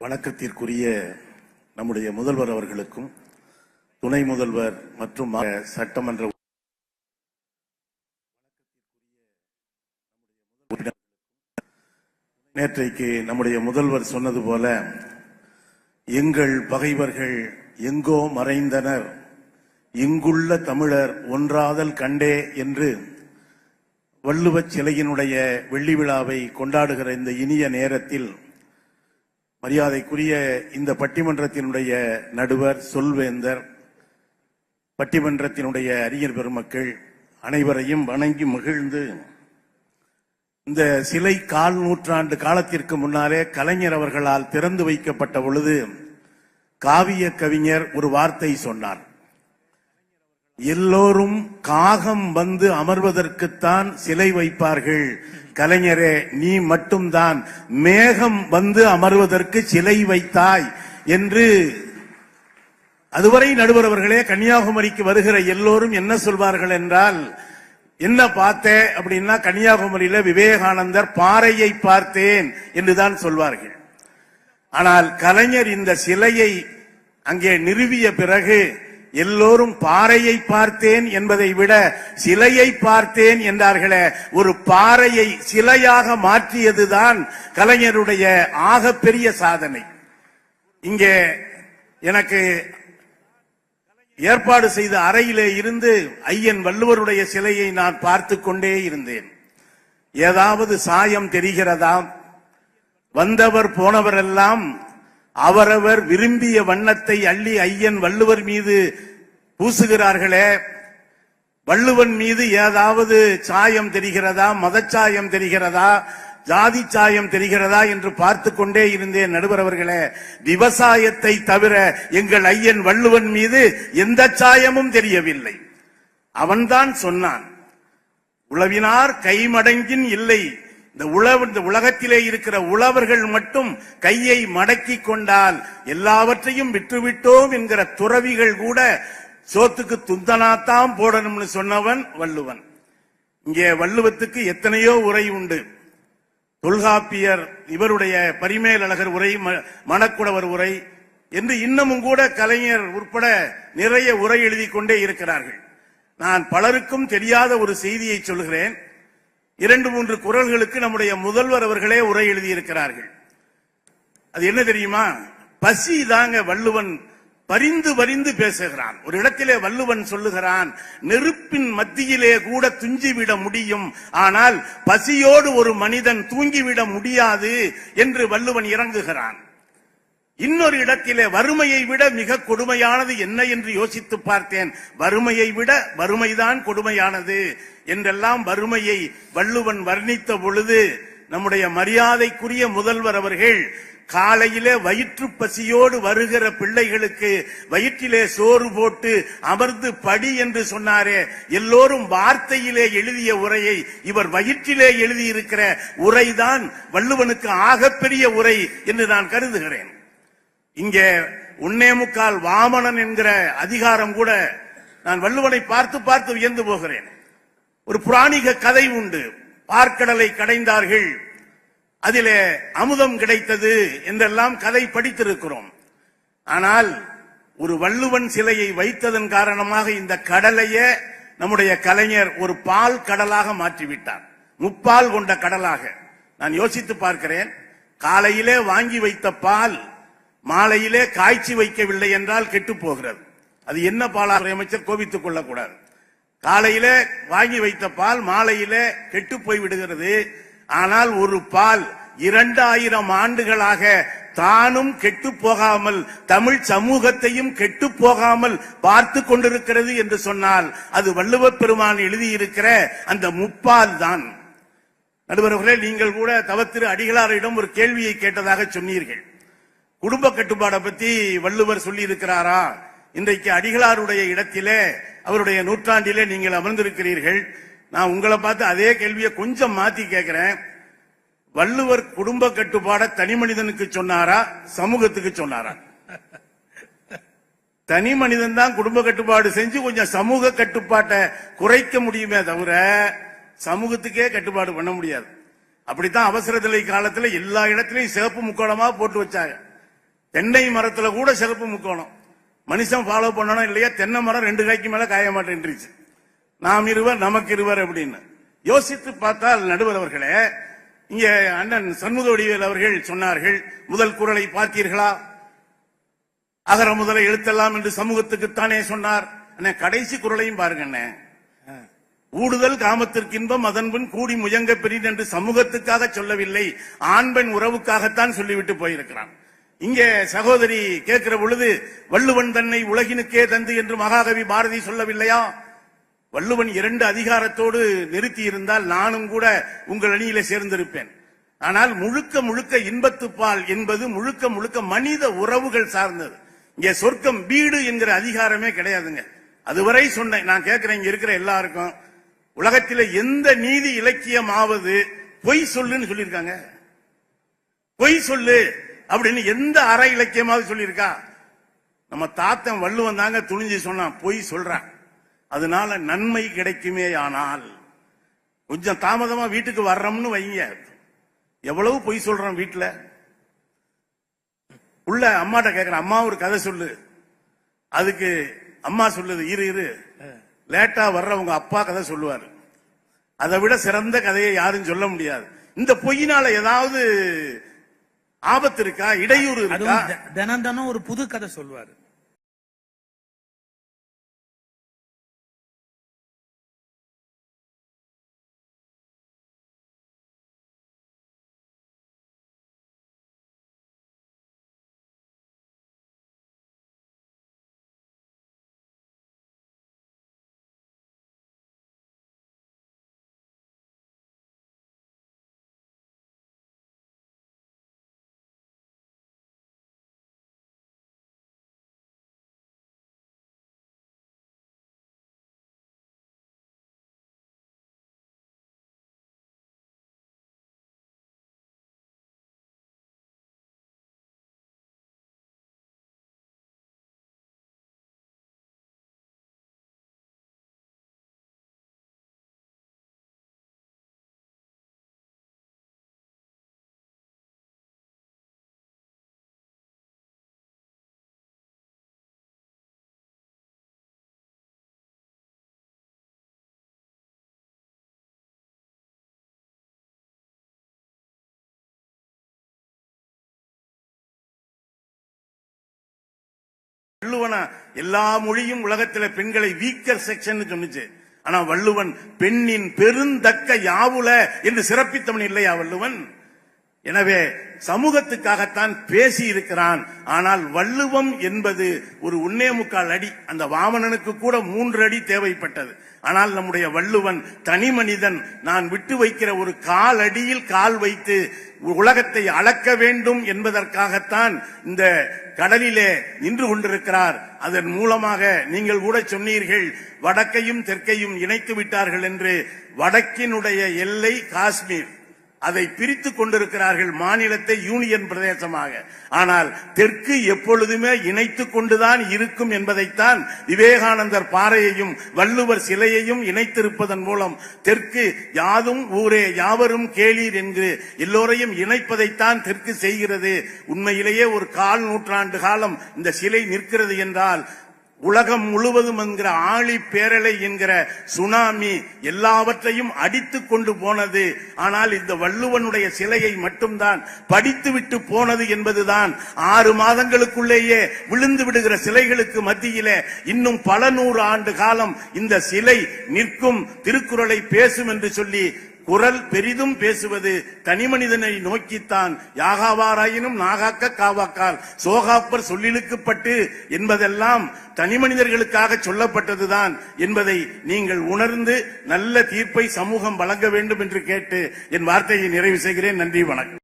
வணக்கத்திற்குரிய நம்முடைய முதல்வர் அவர்களுக்கும் துணை முதல்வர் மற்றும் சட்டமன்ற நேற்றைக்கு நம்முடைய முதல்வர் சொன்னது போல எங்கள் பகைவர்கள் எங்கோ மறைந்தனர். இங்குள்ள தமிழர் ஒன்றாதல் கண்டே என்று வள்ளுவச் சிலையினுடைய வெள்ளி விழாவை கொண்டாடுகிற இந்த இனிய நேரத்தில் மரியாதைக்குரிய இந்த பட்டிமன்றத்தினுடைய நடுவர் சொல்வேந்தர் பட்டிமன்றத்தினுடைய அறிஞர் பெருமக்கள் அனைவரையும் வணங்கி மகிழ்ந்து இந்த சிலை கால் நூற்றாண்டு காலத்திற்கு முன்னாலே கலைஞர் அவர்களால் திறந்து வைக்கப்பட்ட பொழுது காவிய கவிஞர் ஒரு வார்த்தை சொன்னார். எல்லோரும் காகம் வந்து அமர்வதற்குத்தான் சிலை வைப்பார்கள். கலைஞரே நீ மட்டும்தான். மேகம் வந்து அமர்வதற்கு சிலை வைத்தாய் என்று அதுவரை நடுவர் அவர்களே கன்னியாகுமரிக்கு வருகிற எல்லோரும் என்ன சொல்வார்கள் என்றால் என்ன பார்த்தேன் அப்படின்னா கன்னியாகுமரியில விவேகானந்தர் பாறையை பார்த்தேன் என்றுதான் சொல்வார்கள். ஆனால் கலைஞர் இந்த சிலையை அங்கே நிறுவிய பிறகு எல்லோரும் பாறையை பார்த்தேன் என்பதை விட சிலையை பார்த்தேன் என்றார்களே ஒரு பாறையை சிலையாக மாற்றியதுதான் கலைஞருடைய ஆகப்பெரிய சாதனை. இங்கே எனக்கு ஏற்பாடு செய்த அறையிலே இருந்து ஐயன் வள்ளுவருடைய சிலையை நான் பார்த்து கொண்டே இருந்தேன். ஏதாவது சாயம் தெரிகிறதா? வந்தவர் போனவரெல்லாம் அவரவர் விரும்பிய வண்ணத்தை அள்ளி ஐயன் வள்ளுவர் மீது பூசுகிறார்களே. வள்ளுவன் மீது ஏதாவது சாயம் தெரிகிறதா? மதச்சாயம் தெரிகிறதா? ஜாதி சாயம் தெரிகிறதா என்று பார்த்து கொண்டே இருந்தேன் நடுவர் அவர்களே. விவசாயத்தை தவிர எங்கள் ஐயன் வள்ளுவன் மீது எந்த சாயமும் தெரியவில்லை. அவன்தான் சொன்னான் உளவினார் கைமடங்கின் இல்லை. இந்த உழவு இந்த உலகத்திலே இருக்கிற உழவர்கள் மட்டும் கையை மடக்கி கொண்டால் எல்லாவற்றையும் விட்டுவிட்டோம் என்கிற துறவிகள் கூட சோத்துக்கு துந்தனாத்தான் போடணும்னு சொன்னவன் வள்ளுவன். இங்கே வள்ளுவத்துக்கு எத்தனையோ உரை உண்டு. தொல்காப்பியர் இவருடைய பரிமேலழகர் உரை ம- மணக்குடவர் உரை என்று இன்னமும் கூட கலைஞர் உட்பட நிறைய உரை எழுதி கொண்டே இருக்கிறார்கள். நான் பலருக்கும் தெரியாத ஒரு செய்தியை சொல்கிறேன். இரண்டு மூன்று குரல்களுக்கு நம்முடைய முதல்வர் அவர்களே உரை எழுதியிருக்கிறார்கள். அது என்ன தெரியுமா? பசி தாங்க வள்ளுவன் பரிந்து பரிந்து பேசுகிறான். ஒரு இடத்திலே வள்ளுவன் சொல்லுகிறான் நெருப்பின் மத்தியிலே கூட துஞ்சிவிட முடியும். ஆனால் பசியோடு ஒரு மனிதன் தூங்கிவிட முடியாது என்று வள்ளுவன் இறங்குகிறான். இன்னொரு இடத்திலே வறுமையை விட மிக கொடுமையானது என்ன என்று யோசித்து பார்த்தேன். வறுமையை விட வறுமைதான் கொடுமையானது என்றெல்லாம் வறுமையை வள்ளுவன் வர்ணித்த பொழுது நம்முடைய மரியாதைக்குரிய முதல்வர் அவர்கள் காலையிலே வயிற்று பசியோடு வருகிற பிள்ளைகளுக்கு வயிற்றிலே சோறு போட்டு அமர்ந்து படி என்று சொன்னாரே. எல்லோரும் வார்த்தையிலே எழுதிய உரையை இவர் வயிற்றிலே எழுதியிருக்கிற உரைதான் வள்ளுவனுக்கு ஆகப்பெரிய உரை என்று நான் கருதுகிறேன். இங்கே உன்னே முக்கால் வாமனன் என்கிற அதிகாரம் கூட நான் வள்ளுவனை பார்த்து பார்த்து வியந்து போகிறேன். ஒரு புராணிக கதை உண்டு. பார்க்கடலை கடைந்தார்கள். அதிலே அமுதம் கிடைத்தது என்றெல்லாம் கதை படித்திருக்கிறோம். ஆனால் ஒரு வள்ளுவன் சிலையை வைத்ததன் காரணமாக இந்த கடலையே நம்முடைய கலைஞர் ஒரு பால் கடலாக மாற்றிவிட்டார். முப்பால் கொண்ட கடலாக. நான் யோசித்து பார்க்கிறேன். காலையிலே வாங்கி வைத்த பால் மாலையிலே காய்ச்சி வைக்கவில்லை என்றால் கெட்டு போகிறது அது என்ன பாலாக அமைச்சர் கோபித்துக் கொள்ளக்கூடாது. காலையிலே வாங்கி வைத்த பால் மாலையிலே கெட்டு போய் விடுகிறது. ஆனால் ஒரு பால் இரண்டாயிரம் ஆண்டுகளாக தானும் கெட்டு போகாமல் தமிழ் சமூகத்தையும் கெட்டு போகாமல் பார்த்து கொண்டிருக்கிறது என்று சொன்னால் அது வள்ளுவப் பெருமான் எழுதியிருக்கிற அந்த முப்பால் தான். நடுவர்களே நீங்கள் கூட தவத்திரு அடிகளாரிடம் ஒரு கேள்வியை கேட்டதாக சொன்னீர்கள். குடும்ப கட்டுப்பாடை பத்தி வள்ளுவர் சொல்லி இருக்கிறாரா இன்றைக்கு அடிகளாருடைய இடத்திலே அவருடைய நூற்றாண்டிலே நீங்கள் அமர்ந்திருக்கிறீர்கள். நான் உங்களை பார்த்து அதே கேள்வியை கொஞ்சம் மாத்தி கேட்கிறேன். வள்ளுவர் குடும்ப கட்டுப்பாட தனி மனிதனுக்கு சொன்னாரா? சமூகத்துக்கு சொன்னாரா? தனி மனிதன் தான் குடும்ப கட்டுப்பாடு செஞ்சு கொஞ்சம் சமூக கட்டுப்பாட்டை குறைக்க முடியுமே தவிர சமூகத்துக்கே கட்டுப்பாடு பண்ண முடியாது. அப்படித்தான் அவசர நிலை எல்லா இடத்திலையும் சிவப்பு முக்கோணமா போட்டு வச்சாங்க. தென்னை மரத்துல கூட சிறப்பு முக்கோணம். மனுஷன் ஃபாலோ பண்ணணும் இல்லையா தென்னை மரம் ரெண்டு கைக்கு மேல காய மாட்டேன்ருச்சு நாம் இருவர் நமக்கு இருவர் அப்படின்னு. யோசித்து பார்த்தால் நடுவர் அவர்களே இங்க அண்ணன் சண்முக வடிவேல் அவர்கள் சொன்னார்கள் முதல் குரலை பார்த்தீர்களா? அகர முதல எழுத்தெல்லாம் என்று சமூகத்துக்குத்தானே சொன்னார். அண்ணே கடைசி குரலையும் பாருங்க அண்ணே. ஊடுதல் காமத்திற்கு இன்பம் அதன்பின் கூடி முயங்க பெரியது என்று சமூகத்துக்காக சொல்லவில்லை ஆண் பெண் உறவுக்காகத்தான் சொல்லிவிட்டு போயிருக்கிறான். இங்கே சகோதரி கேட்கிற பொழுது வள்ளுவன் தன்னை உலகினுக்கே தந்து என்று மகாகவி பாரதி சொல்லவில்லையா? வள்ளுவன் இரண்டு அதிகாரத்தோடு நிறுத்தி இருந்தால் நானும் கூட உங்கள் அணியில சேர்ந்திருப்பேன். ஆனால் முழுக்க முழுக்க இன்பத்துப்பால் என்பது முழுக்க முழுக்க மனித உறவுகள் சார்ந்தது. இங்கே சொர்க்கம் வீடு என்கிற அதிகாரமே கிடையாதுங்க. அதுவரை சொன்னேன். நான் கேட்கிறேன் இங்க இருக்கிற எல்லாருக்கும். உலகத்தில எந்த நீதி இலக்கியமாவது பொய் சொல்லுன்னு சொல்லியிருக்காங்க. பொய் சொல்லு. அப்படின்னு எந்த அற இலக்கியமாவது சொல்லியிருக்கா? நம்ம தாத்தன் வள்ளுவன் தாங்க துணிஞ்சு சொன்னான் பொய் சொல்றான். அதனால நன்மை கிடைக்குமே ஆனால். கொஞ்சம் தாமதமா வீட்டுக்கு வர்றோம்னு வைங்க. எவ்வளவு பொய் சொல்றோம் வீட்டுல? உள்ள அம்மாட்ட கேக்குறேன் அம்மா ஒரு கதை சொல்லு. அதுக்கு அம்மா சொல்லுது இரு இரு. லேட்டா வர்ற உங்க அப்பா கதை சொல்லுவாரு. அதை விட சிறந்த கதையை யாரும் சொல்ல முடியாது. இந்த பொய்யினால ஏதாவது ஆபத்து இருக்கா? இடையூறு இருக்கா? தினம் தினம் ஒரு புது கதை சொல்லுவாரு வள்ளுவனா எல்லா மொழியும் உலகத்துல பெண்களை வீக்கர் செக்ஷன் சொன்னிச்சு. ஆனா வள்ளுவன் பெண்ணின் பெருந்தக்க யாவுல என்று சிறப்பித்தவன் இல்லையா வள்ளுவன்? எனவே சமூகத்துக்காகத்தான் பேசி இருக்கிறான். ஆனால் வள்ளுவம் என்பது ஒரு உன்னே முக்கால் அடி. அந்த வாமனனுக்கு கூட மூன்று அடி தேவைப்பட்டது. ஆனால் நம்முடைய வள்ளுவன் தனி மனிதன். நான் விட்டு வைக்கிற ஒரு கால் அடியில் கால் வைத்து உலகத்தை அளக்க வேண்டும் என்பதற்காகத்தான் இந்த கடலிலே நின்று கொண்டிருக்கிறார். அதன் மூலமாக நீங்கள் கூட சொன்னீர்கள் வடக்கையும் தெற்கையும் இணைத்து விட்டார்கள் என்று. வடக்கினுடைய எல்லை காஷ்மீர். அதை பிரித்துக் கொண்டிருக்கிறார்கள் மாநிலத்தை யூனியன் பிரதேசமாக. ஆனால் தெற்கு எப்பொழுதுமே இணைத்துக் கொண்டுதான் இருக்கும் என்பதைத்தான் விவேகானந்தர் பாறையையும் வள்ளுவர் சிலையையும் இணைத்திருப்பதன் மூலம் தெற்கு யாதும் ஊரே யாவரும் கேளீர் என்று எல்லோரையும் இணைப்பதைத்தான் தெற்கு செய்கிறது. உண்மையிலேயே ஒரு கால் நூற்றாண்டு காலம் இந்த சிலை நிற்கிறது என்றால் உலகம் முழுவதும் என்கிற ஆழி பேரலை என்கிற சுனாமி எல்லாவற்றையும் அடித்துக் கொண்டு போனது. ஆனால் இந்த வள்ளுவனுடைய சிலையை மட்டும்தான் படித்துவிட்டு போனது என்பதுதான் ஆறு மாதங்களுக்குள்ளேயே விழுந்து விடுகிற சிலைகளுக்கு மத்தியிலே இன்னும் பல நூறு ஆண்டு காலம் இந்த சிலை நிற்கும் திருக்குறளை பேசும் என்று சொல்லி குரல் பெரிதும் பேசுவது தனிமனிதனை நோக்கித்தான். யாகாவாராயினும் நாகாக்க காவாக்கால். சோகாப்பர் சொல்லிழுக்கப்பட்டு என்பதெல்லாம் தனிமனிதர்களுக்காக சொல்லப்பட்டதுதான் என்பதை நீங்கள் உணர்ந்து நல்ல தீர்ப்பை சமூகம் வழங்க வேண்டும் என்று கேட்டு என் வார்த்தையை நிறைவு செய்கிறேன். நன்றி வணக்கம்.